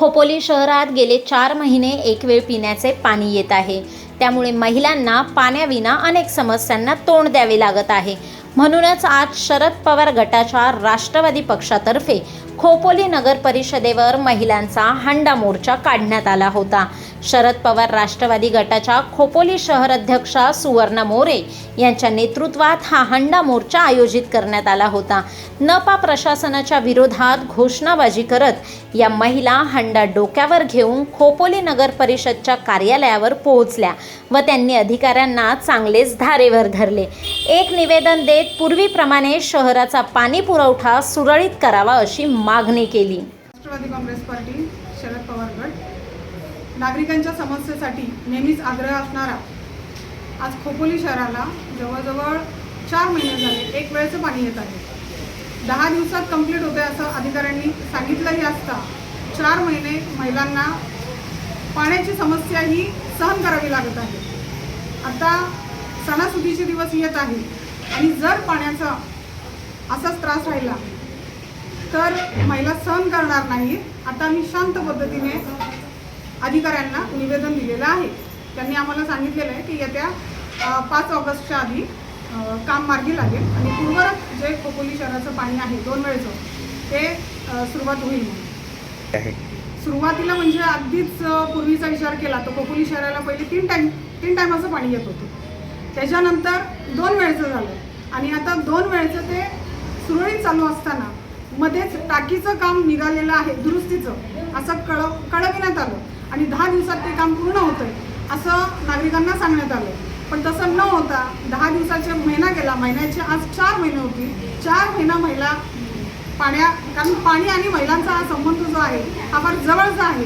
खोपोली शहरात गेले चार महिने एक वेळ पिण्याचे पाणी येत आहे. त्यामुळे महिलांना पाण्याविना अनेक समस्यांना तोंड द्यावे लागत आहे. म्हणूनच आज शरद पवार गटाच्या राष्ट्रवादी पक्षातर्फे खोपोली नगर परिषदेवर महिलांचा हंडा मोर्चा काढण्यात आला होता. शरद पवार राष्ट्रवादी गटाच्या खोपोली शहर अध्यक्षा सुवर्णा मोरे यांच्या नेतृत्वात हा हंडा मोर्चा आयोजित करण्यात आला होता. नपा प्रशासनाच्या विरोधात घोषणाबाजी करत या महिला हंडा डोक्यावर घेऊन खोपोली नगर परिषदच्या कार्यालयावर पोहोचल्या व त्यांनी अधिकाऱ्यांना चांगलेच धारेवर धरले. एक निवेदन देत पूर्वीप्रमाणे शहराचा पाणी पुरवठा सुरळीत करावा अशी मागणी केली. राष्ट्रवादी काँग्रेस पार्टी शरद पवार गट नागरिकांच्या समस्येसाठी नेहमीच आग्रह असणारा. आज खोपोली शहराला जवळजवळ चार महिने झाले एक वेळेचं पाणी येत आहे. दहा दिवसात कंप्लीट होते असं अधिकाऱ्यांनी सांगितलंही असता चार महिने महिलांना पाण्याची समस्या ही सहन करावी लागत आहे. आता सणासुदीचे दिवस येत आहे आणि जर पाण्याचा असाच त्रास राहिला तर महिला सहन करणार नाही आता मी शांत पद्धतीने अधिकाऱ्यांना निवेदन दिलेलं आहे. त्यांनी आम्हाला सांगितलेलं आहे की येत्या पाच ऑगस्टच्या आधी काम मार्गी लागेल आणि पूर्वरत जे खोपोली शहराचं पाणी आहे दोन वेळचं ते सुरुवात होईल म्हणून. सुरुवातीला म्हणजे अगदीच पूर्वीचा विचार केला तर खोपोली शहराला पहिले तीन टाईम तीन टायमाचं पाणी येत होतं. त्याच्यानंतर दोन वेळचं झालं आणि आता दोन वेळचं ते सुरळीत चालू असताना मध्येच टाकीचं काम निघालेलं आहे दुरुस्तीचं. असं कळ कळविण्यात आलं. आणि दहा दिवसात ते काम पूर्ण होतंय असं नागरिकांना सांगण्यात आलं. पण तसं न होता दहा दिवसाचे महिना गेला. महिन्याचे आज चार महिने होती. चार महिना महिला पाण्या कारण पाणी आणि महिलांचा हा संबंध जो आहे हा फार जवळचा आहे.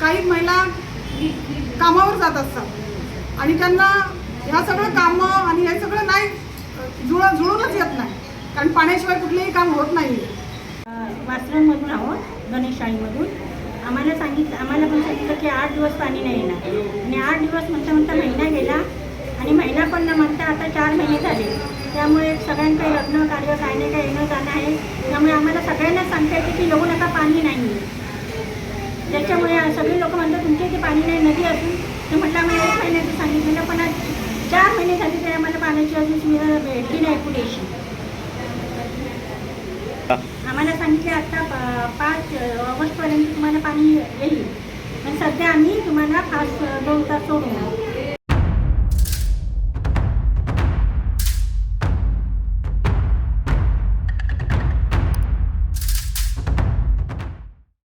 काही महिला कामावर जात असतात. आणि त्यांना ह्या सगळं कामं आणि हे सगळं नाही जुळ जुळूनच येत नाही. कारण पाण्याशिवाय कुठलेही काम होत नाही वासरांमधून आहोत. गणेशाईमधून. आम्हाला सांगितलं आम्हाला पण सांगितलं की आठ दिवस पाणी नाही येणार. आणि आठ दिवस म्हणता म्हणता महिना गेला आणि महिना पण न म्हणता आता चार महिने झाले. त्यामुळे सगळ्यांकडे लग्न कार्य काय नाही काय येणं जाणं आहे. त्यामुळे आम्हाला सगळ्यांना सांगता येते की येऊ नका पाणी नाही आहे त्याच्यामुळे सगळे लोक म्हणतात तुमच्या इथे पाणी नाही नदी असून. ते म्हटलं आम्हाला एक महिन्याचं सांगितलेलं पण आज चार महिने झाले तरी आम्हाला आम्हाला सांगितले आत्ता प- पाच ऑगस्टपर्यंत तुम्हाला पाणी येईल. पण सध्या आम्ही तुम्हाला पाच दोन तास सोडू